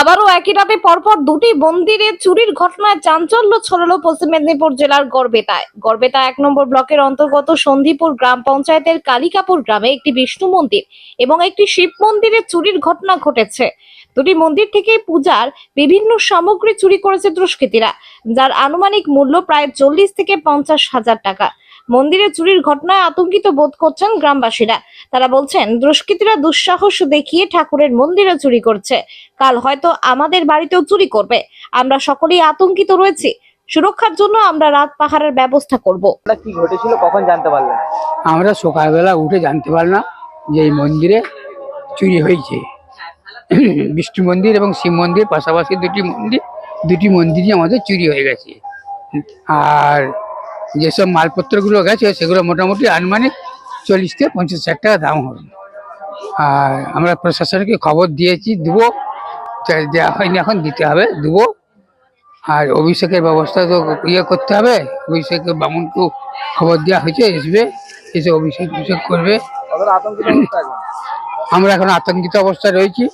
আবারও একই রাতে পরপর দুটি মন্দিরে চুরির ঘটনায় চাঞ্চল্য ছড়ালো পশ্চিম মেদিনীপুর জেলার গড়বেতায়। গড়বেতা এক নম্বর ব্লকের অন্তর্গত সন্ধিপুর গ্রাম পঞ্চায়েতের কালিকাপুর গ্রামে একটি বিষ্ণু মন্দির এবং একটি শিব মন্দিরে চুরির ঘটনা ঘটেছে। দুটি মন্দির থেকে পূজার বিভিন্ন সামগ্রী চুরি করেছে দুষ্কৃতীরা, যার আনুমানিক মূল্য প্রায় চল্লিশ থেকে পঞ্চাশ হাজার টাকা। মন্দিরে চুরির ঘটনায় আতঙ্কিত বোধ করছেন গ্রামবাসীরা। তারা বলছেন দুষ্কৃতীরা দুঃসাহস দেখিয়ে ঠাকুরের মন্দিরে চুরি করছে। কাল হয়তো আমাদের বাড়িতেও চুরি করবে। আমরা সকলেই আতঙ্কিত রয়েছি। সুরক্ষার জন্য আমরা রাত পাহারার ব্যবস্থা করব। কি ঘটেছিল কখন জানতে পারলেন? আমরা সকালবেলা উঠে জানতে পারলাম যে এই মন্দিরে চুরি হয়েছে। বিষ্ণু মন্দির এবং শিব মন্দির পাশাপাশি দুটি মন্দির দুটি মন্দিরই আমাদের চুরি হয়ে গেছে। আর যেসব মালপত্রগুলো গেছে, সেগুলো মোটামুটি আনুমানিক চল্লিশ থেকে পঞ্চাশ হাজার টাকা দাম হবে। আর আমরা প্রশাসনকে খবর দিয়েছি, দেবো। দেওয়া হয়নি এখন দিতে হবে, দেবো। আর অভিষেকের ব্যবস্থা তো ইয়ে করতে হবে। অভিষেকের বামুনকেও খবর দেওয়া হয়েছে আসবে এসে অভিষেক অভিষেক করবে? আমরা এখন আতঙ্কিত অবস্থায় রয়েছি।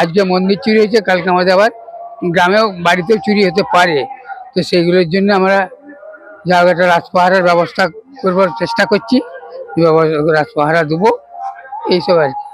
আজকে মন্দির চুরি হয়েছে, কালকে আমাদের আবার গ্রামেও বাড়িতেও চুরি হতে পারে। তো সেইগুলোর জন্য আমরা একটা রাজপাহারার ব্যবস্থা করবার চেষ্টা করছি রাজপাহারা দেবো এইসব আর কি।